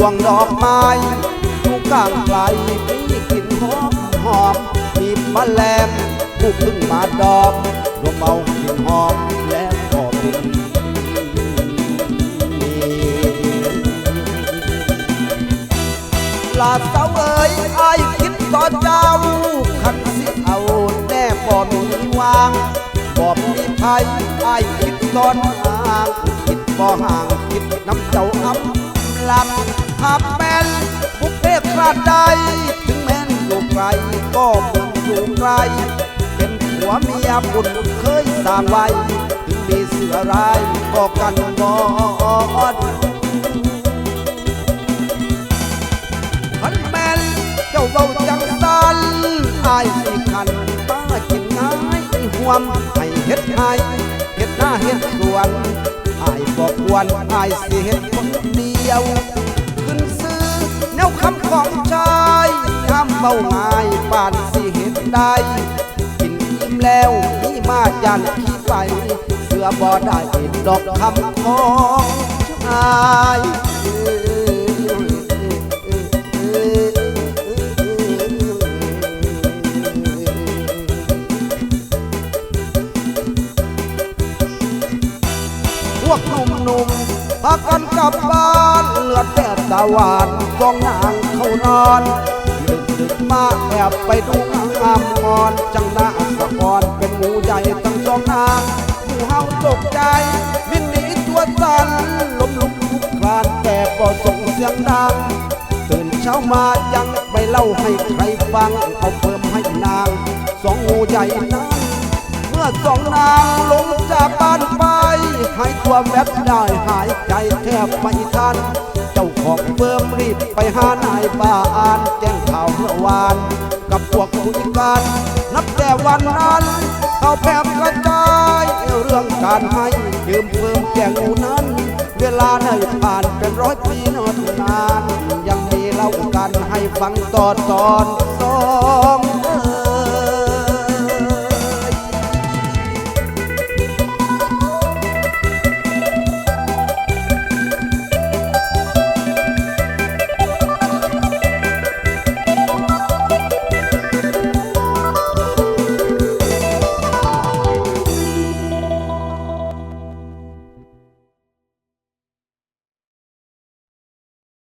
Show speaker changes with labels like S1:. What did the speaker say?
S1: วงดอกไม้อยู่กลางไกลมีกลิ่นหอมหอมมีมแมลงผู้พึ่งมาดอมรวมเอากลิ่นหอมแล้วก็บินลาเสาเอ๋ยไอ้คิดต่อเจ้าคันสิเอาแน่บ่มีวางบ่มีภัยไอ้คิดตอนหางคิดบ่หาำหากแม่นบุพเพพลาดใดถึงแม้นอยู่ไกลก็เหมือนอยู่ไกล เป็นผัวเมียบุญเคยสร้างไว้ถึงมีเสือร้ายก็กันบอดขันแม่นเจ้าเบาจังสันอายสิขันป้ากินง่ายห่วมให้เฮ็ดให้เฮ็ดหน้าเฮ็ดสวนอายบอกวันอายสิเฮ็ดคนเดียว วคำของชายย้ำเบาง่ายปานสิเฮ็ดได้กินอิ่มแล้วมีมายันขี้ไปเสือบ่ได้ดอกคำของชายพวกหนุ่มๆ พากันกลับบ้านเลือดแดดตาหวานกองนางเขานอนดึกดึกมาแอบไปดูนางงามงอนจังหน้าสะกอนเป็นหมูใหญ่ทั้งสองนางหมูเฮาตกใจวิ่งหนีตัวสั่นล้มลุกคลุกคลานแต่ก็ส่งเสียงดังตื่นเช้ามายังไม่เล่าให้ใครฟังเอาเพิ่มให้นางสองงูใหญ่นั้นเมื่อสองนางลงจากบ้านไปายตัวแวบได้หายใจแทบไม่ทัน เจ้าของเฟิร์มรีบไปหานายบ้าอานแจ้งข่าวเมื่อวาน กับพวกผู้จัดการ นับแต่วันนั้นเขาแพร่กระจายเรื่องการให้ยืมเฟิร์มแจ้งอูนั้น เวลาได้ผ่านเป็นร้อยปีนานนาน ยังมีเล่ากันให้ฟังต่อตอนสอง